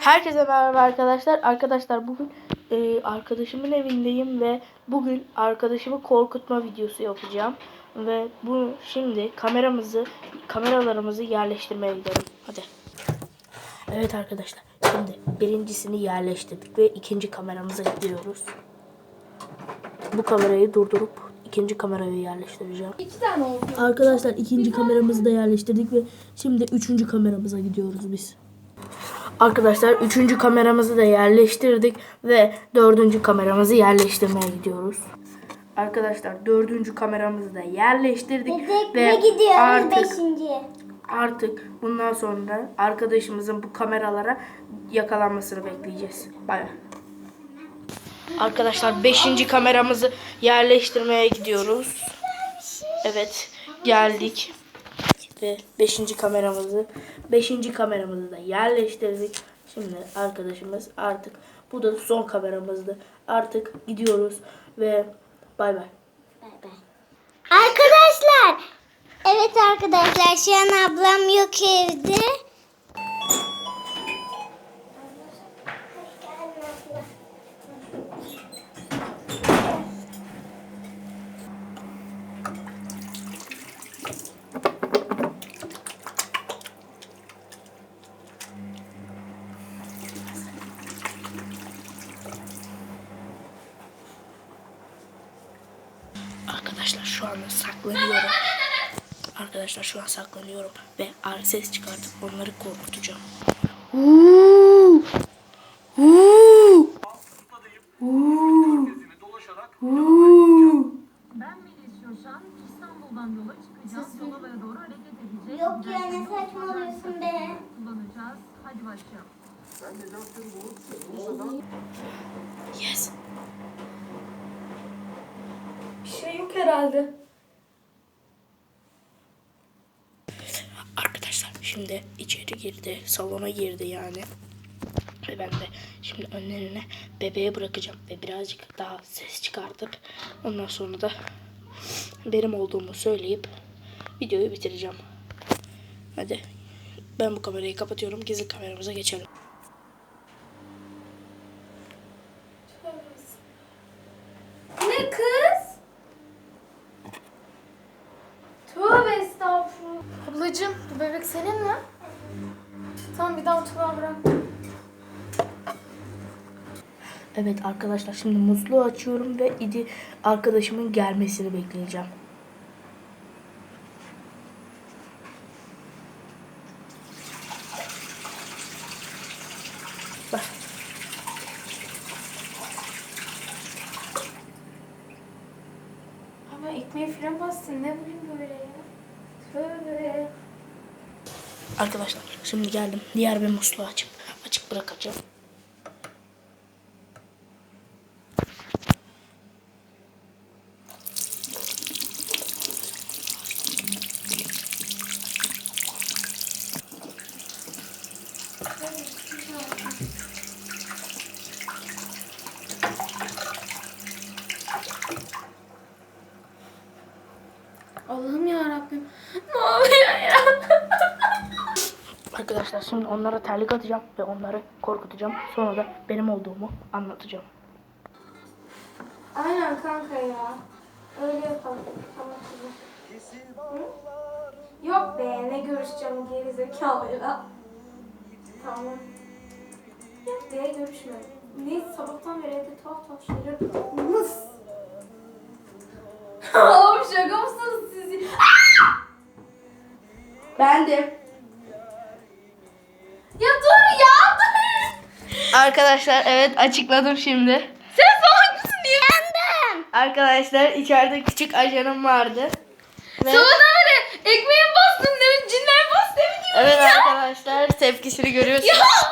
Herkese merhaba arkadaşlar. Arkadaşlar bugün e, arkadaşımın evindeyim ve bugün arkadaşımı korkutma videosu yapacağım. Ve bu şimdi kameramızı kameralarımızı yerleştirmeye gidelim. Hadi. Evet arkadaşlar. Şimdi birincisini yerleştirdik ve ikinci kameramıza gidiyoruz. Bu kamerayı durdurup ikinci kamerayı yerleştireceğim. İki tane oldu. Arkadaşlar ikinci kameramızı da yerleştirdik ve şimdi üçüncü kameramıza gidiyoruz biz. Arkadaşlar üçüncü kameramızı da yerleştirdik ve dördüncü kameramızı yerleştirmeye gidiyoruz. Arkadaşlar dördüncü kameramızı da yerleştirdik Dedik ve gidiyoruz artık artık bundan sonra arkadaşımızın bu kameralara yakalanmasını bekleyeceğiz. Bay. Arkadaşlar 5. kameramızı yerleştirmeye gidiyoruz. Evet geldik. Ve 5. kameramızı 5. kameramızı da yerleştirdik. Şimdi arkadaşımız artık bu da son kameramızdı. Artık gidiyoruz ve bay bay. Arkadaşlar. Evet arkadaşlar şu an ablam yok evde. Arkadaşlar şu anda saklanıyorum. Arkadaşlar şu an saklanıyorum ve ar- ses çıkartıp onları korkutacağım. Uuu! Uuu! Uuu! Uuu! Ben Melis Coşan, İstanbul'dan yola çıkacağız. Yalova'ya doğru hareket edeceğiz. Yok ya ne saçmalıyorsun be. Kullanacağız. Hadi başlayalım. Yes. Herhalde. Arkadaşlar şimdi içeri girdi. Salona girdi yani. Ve ben de şimdi önlerine bebeğe bırakacağım. Ve birazcık daha ses çıkartıp ondan sonra da benim olduğumu söyleyip videoyu bitireceğim. Hadi ben bu kamerayı kapatıyorum. Gizli kameramıza geçelim. Ne kız? Tövbe estağfurullah. Ablacığım bu bebek senin mi? Tamam bir daha mutfağa bırak. Evet arkadaşlar şimdi musluğu açıyorum ve idi arkadaşımın gelmesini bekleyeceğim. Bak. Ama ekmeği falan bastın. Ne bugün böyle ya? Tövbe. Arkadaşlar şimdi geldim. Diğer bir musluğu açıp açık bırakacağım. Allah'ım ya Rabbim. Ne oluyor ya? Arkadaşlar şimdi onlara terlik atacağım ve onları korkutacağım. Sonra da benim olduğumu anlatacağım. Aynen kanka ya. Öyle yapalım. Tamam. Hı? Yok be ne görüşeceğim gerizekalıyla. Tamam. Yok be görüşme. Ne sabahtan beri evde tuhaf tuhaf şeyler yapıyorsunuz. Oğlum şaka mısınız siz? Bendim. Ya Arkadaşlar evet açıkladım şimdi. Sen salak mısın diye. Yandım. Arkadaşlar içeride küçük ajanım vardı. Ve Sonra öyle ekmeğe bastın demin cinler bastı demin evet arkadaşlar tepkisini görüyorsunuz.